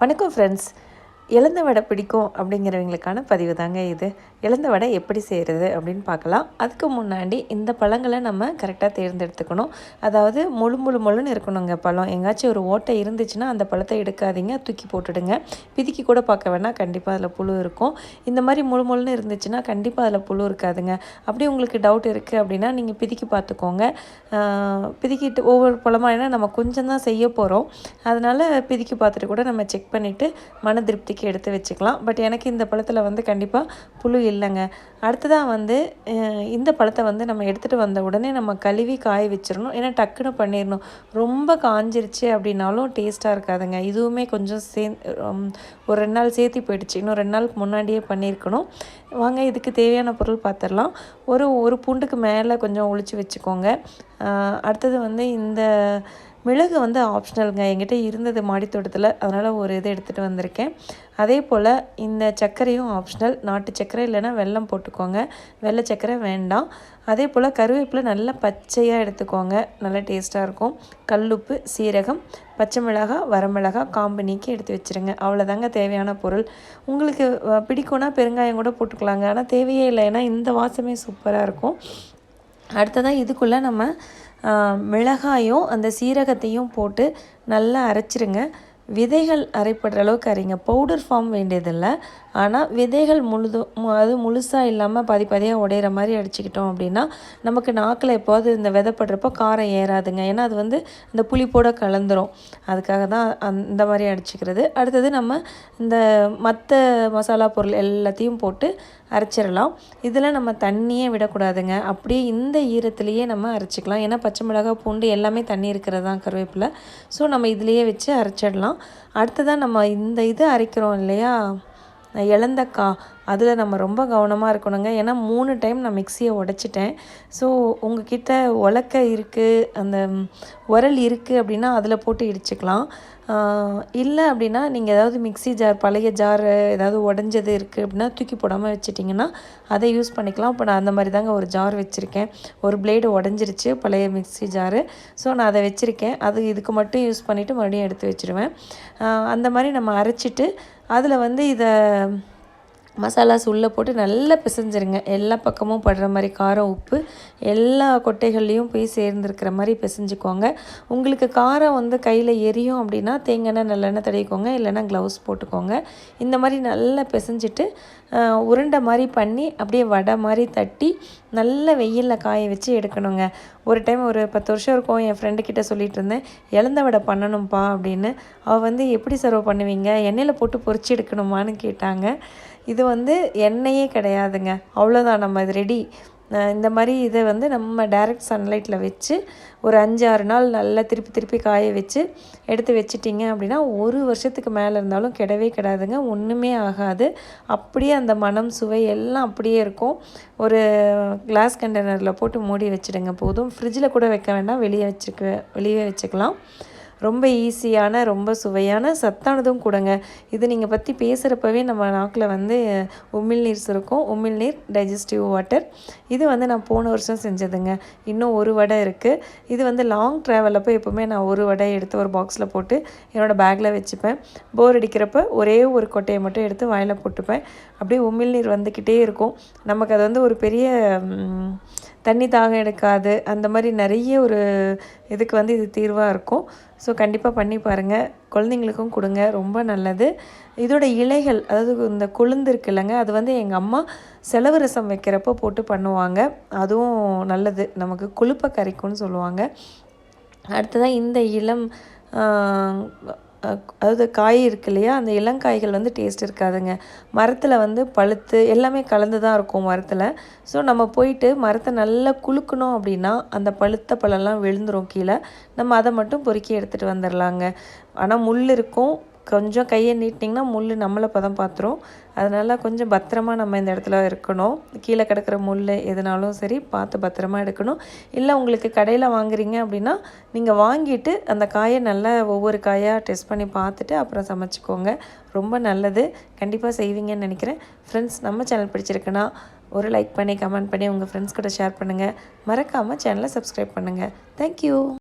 வணக்கம் ஃப்ரெண்ட்ஸ் இழந்த வடை பிடிக்கும் அப்படிங்கிறவங்களுக்கான பதிவு தாங்க இது. இழந்த வடை எப்படி செய்கிறது அப்படின்னு பார்க்கலாம். அதுக்கு முன்னாடி இந்த பழங்களை நம்ம கரெக்டாக தேர்ந்தெடுத்துக்கணும். அதாவது முழு முழு முழுன்னு இருக்கணுங்க பழம். எங்காச்சும் ஒரு ஓட்டை இருந்துச்சுன்னா அந்த பழத்தை எடுக்காதீங்க. தூக்கி போட்டுடுங்க. பிதுக்கி கூட பார்க்க வேணால் கண்டிப்பாக அதில் புழு இருக்கும். இந்த மாதிரி முழு முழுன்னு இருந்துச்சுன்னா கண்டிப்பாக அதில் புழு இருக்காதுங்க. அப்படி உங்களுக்கு டவுட் இருக்குது அப்படின்னா நீங்கள் பிதிக்கி பார்த்துக்கோங்க. பிதுக்கிட்டு ஒவ்வொரு பழமாக ஏன்னா நம்ம கொஞ்சம் தான் செய்ய போகிறோம் அதனால் பிதிக்கி பார்த்துட்டு கூட நம்ம செக் பண்ணிவிட்டு மன திருப்திக்கு வரைக்கும் எடுத்து வச்சுக்கலாம். பட் எனக்கு இந்த பழத்தில் வந்து கண்டிப்பாக புழு இல்லைங்க. அடுத்ததாக வந்து இந்த பழத்தை வந்து நம்ம எடுத்துகிட்டு வந்த உடனே நம்ம கழுவி காய வச்சிடணும் ஏன்னா டக்குன்னு பண்ணிடணும் ரொம்ப காஞ்சிருச்சு அப்படின்னாலும் டேஸ்ட்டாக இருக்காதுங்க. இதுவுமே கொஞ்சம் சே ஒரு ரெண்டு நாள் சேர்த்து போயிடுச்சு. இன்னும் ரெண்டு நாளுக்கு முன்னாடியே பண்ணியிருக்கணும். வாங்க இதுக்கு தேவையான பொருள் பார்த்துடலாம் ஒரு ஒரு பூண்டுக்கு மேலே கொஞ்சம் ஒழிச்சு வச்சுக்கோங்க. அடுத்தது வந்து இந்த மிளகு வந்து ஆப்ஷனலுங்க என்கிட்ட இருந்தது மாடித்தோட்டத்தில். அதனால் ஒரு இது எடுத்துகிட்டு வந்திருக்கேன். அதே போல் இந்த சர்க்கரையும் ஆப்ஷனல் நாட்டு சர்க்கரை இல்லைன்னா வெல்லம் போட்டுக்கோங்க. வெள்ளை சர்க்கரை வேண்டாம். அதே போல் கருவேப்பிலை நல்லா பச்சையாக எடுத்துக்கோங்க. நல்லா டேஸ்ட்டாக இருக்கும். கல்லுப்பு சீரகம் பச்சை மிளகாய் வரமிளகா காம்பு நீக்கி எடுத்து வச்சுருங்க. அவ்வளோதாங்க தேவையான பொருள். உங்களுக்கு பிடிக்கும்னா பெருங்காயம் கூட போட்டுக்கலாங்க. ஆனால் தேவையே இல்லை. ஏன்னா இந்த வாசமே சூப்பராக இருக்கும். அடுத்ததாக இதுக்குள்ளே நம்ம மிளகாயும் அந்த சீரகத்தையும் போட்டு நல்லா அரைச்சிருங்க. விதைகள் அரைப்படுற அளவுக்கு அரைங்க. பவுடர் ஃபார்ம் வேண்டியதில்லை. ஆனால் விதைகள் முழுதும் அது முழுசாக இல்லாமல் பாதி பாதியாக உடையிற மாதிரி அடிச்சுக்கிட்டோம் அப்படின்னா நமக்கு நாக்கில் எப்போது இந்த விதைப்படுறப்போ காரம் ஏறாதுங்க. ஏன்னா அது வந்து இந்த புளிப்போட கலந்துரும். அதுக்காக தான் அந்த மாதிரி அடிச்சுக்கிறது. அடுத்தது நம்ம இந்த மற்ற மசாலா பொருள் எல்லாத்தையும் போட்டு அரைச்சிடலாம். இதில் நம்ம தண்ணியே விடக்கூடாதுங்க. அப்படியே இந்த ஈரத்துலேயே நம்ம அரைச்சிக்கலாம். ஏன்னா பச்சை மிளகாய் பூண்டு எல்லாமே தண்ணி இருக்கிறது தான் கருவேப்பிலை. ஸோ நம்ம இதுலேயே வச்சு அரைச்சிடலாம். அடுத்ததாக நம்ம இந்த இது அரைக்கிறோம் இல்லையா? இழந்தக்கா. அதில் நம்ம ரொம்ப கவனமாக இருக்கணுங்க. ஏன்னா மூணு டைம் நான் மிக்சியை உடச்சிட்டேன். ஸோ உங்ககிட்ட உலக்க இருக்குது அந்த உரல் இருக்குது அப்படின்னா அதில் போட்டு இடிச்சுக்கலாம். இல்லை அப்படின்னா நீங்கள் ஏதாவது மிக்சி ஜார் பழைய ஜார் ஏதாவது உடஞ்சது இருக்குது அப்படின்னா தூக்கி போடாமல் வச்சுட்டிங்கன்னா அதை யூஸ் பண்ணிக்கலாம். இப்போ நான் அந்த மாதிரி தாங்க ஒரு ஜார் வச்சுருக்கேன். ஒரு பிளேடு உடஞ்சிருச்சு பழைய மிக்சி ஜாரு. ஸோ நான் அதை வச்சுருக்கேன். அது இதுக்கு மட்டும் யூஸ் பண்ணிவிட்டு மறுபடியும் எடுத்து வச்சுருவேன். அந்த மாதிரி நம்ம அரைச்சிட்டு அதில் வந்து இதை மசாலாஸ் உள்ளே போட்டு நல்லா பிசைஞ்சிருங்க. எல்லா பக்கமும் படுற மாதிரி காரம் உப்பு எல்லா கொட்டைகள்லேயும் போய் சேர்ந்துருக்கிற மாதிரி பிசைஞ்சுக்கோங்க. உங்களுக்கு காரம் வந்து கையில் எரியும் அப்படின்னா தேங்காய் நல்லெண்ணெய் தடவிக்கோங்க. இல்லைன்னா க்ளவுஸ் போட்டுக்கோங்க. இந்த மாதிரி நல்லா பிசைஞ்சிட்டு உருண்டை மாதிரி பண்ணி அப்படியே வடை மாதிரி தட்டி நல்ல வெயிலில் காய வச்சு எடுக்கணுங்க. ஒரு டைம் ஒரு பத்து வருஷம் இருக்கும் என் ஃப்ரெண்டுக்கிட்ட சொல்லிட்டு இருந்தேன். இழந்த வடை பண்ணணும்ப்பா அப்படின்னு. அவள் வந்து எப்படி சர்வ் பண்ணுவீங்க? எண்ணெயில் போட்டு பொறிச்சு எடுக்கணுமான்னு கேட்டாங்க. இது வந்து எண்ணெயே கிடையாதுங்க. அவ்வளோதான் நம்ம இது ரெடி இந்த மாதிரி இதை வந்து நம்ம டைரக்ட் சன்லைட்டில் வச்சு ஒரு அஞ்சு ஆறு நாள் நல்லா திருப்பி திருப்பி காய வச்சு எடுத்து வச்சிட்டிங்க அப்படின்னா ஒரு வருஷத்துக்கு மேலே இருந்தாலும் கிடவே கிடாதுங்க. ஒன்றுமே ஆகாது. அப்படியே அந்த மனம் சுவை எல்லாம் அப்படியே இருக்கும். ஒரு கிளாஸ் கண்டெய்னரில் போட்டு மூடி வச்சுடுங்க போதும். ஃப்ரிட்ஜில் கூட வைக்க வேண்டாம். வெளியே வச்சுக்க வெளியே வச்சுக்கலாம். ரொம்ப ஈஸியான ரொம்ப சுவையான சத்தானதும் கூடங்க. இது நீங்கள் பற்றி பேசுகிறப்பவே நம்ம நாக்கில் வந்து உமிழ்நீர் சுருக்கும். உமிழ்நீர் டைஜஸ்டிவ் வாட்டர் இது வந்து நான் போன வருஷம் செஞ்சதுங்க. இன்னும் ஒரு வடை இருக்குது இது வந்து லாங் ட்ராவலப்போ எப்போவுமே நான் ஒரு வடை எடுத்து ஒரு பாக்ஸில் போட்டு என்னோடய பேக்கில் வச்சுப்பேன். போர் அடிக்கிறப்ப ஒரே ஒரு கொட்டையை மட்டும் எடுத்து வாயில் போட்டுப்பேன். அப்படியே உமிழ்நீர் வந்துக்கிட்டே இருக்கும். நமக்கு அது வந்து ஒரு பெரிய தண்ணி தாகம் எடுக்காது. அந்த மாதிரி நிறைய ஒரு இதுக்கு வந்து இது தீர்வாக இருக்கும். ஸோ கண்டிப்பாக பண்ணி பாருங்கள் குழந்தைங்களுக்கும் கொடுங்க. ரொம்ப நல்லது. இதோட இலைகள் அதாவது இந்த கொழுந்து இருக்கு இல்லைங்க அது வந்து எங்கள் அம்மா செலவு ரசம் வைக்கிறப்போ போட்டு பண்ணுவாங்க. அதுவும் நல்லது. நமக்கு கொழுப்பை கரைக்கும்னு சொல்லுவாங்க. அடுத்ததாக இந்த இளம் அதாவது காய் இருக்கு இல்லையா அந்த இளங்காய்கள் வந்து டேஸ்ட் இருக்காதுங்க. மரத்தில் வந்து பழுத்து எல்லாமே கலந்து தான் இருக்கும் மரத்தில். ஸோ நம்ம போயிட்டு மரத்தை நல்லா குலுக்கணும் அப்படின்னா அந்த பழுத்த பழம்லாம் விழுந்துரும் கீழே. நம்ம அதை மட்டும் பொறுக்கி எடுத்துகிட்டு வந்துடலாங்க ஆனால் முள் இருக்கும் கொஞ்சம் கையை நீட்டினிங்கன்னா முள் நம்மளை பதம் பார்த்துரும் அதனால் கொஞ்சம் பத்திரமா நம்ம இந்த இடத்துல இருக்கணும். கீழே கிடக்கிற முள் எதுனாலும் சரி பார்த்து பத்திரமா எடுக்கணும். இல்லை உங்களுக்கு கடையில் வாங்குறீங்க அப்படின்னா நீங்கள் வாங்கிட்டு அந்த காயை நல்லா ஒவ்வொரு காயாக டெஸ்ட் பண்ணி பார்த்துட்டு அப்புறம் சமைச்சிக்கோங்க. ரொம்ப நல்லது. கண்டிப்பாக செய்வீங்கன்னு நினைக்கிறேன். ஃப்ரெண்ட்ஸ் நம்ம சேனல் பிடிச்சிருக்குன்னா ஒரு லைக் பண்ணி கமெண்ட் பண்ணி உங்கள் ஃப்ரெண்ட்ஸ் கூட ஷேர் பண்ணுங்கள் மறக்காமல் சேனலை சப்ஸ்கிரைப் பண்ணுங்கள் தேங்க்யூ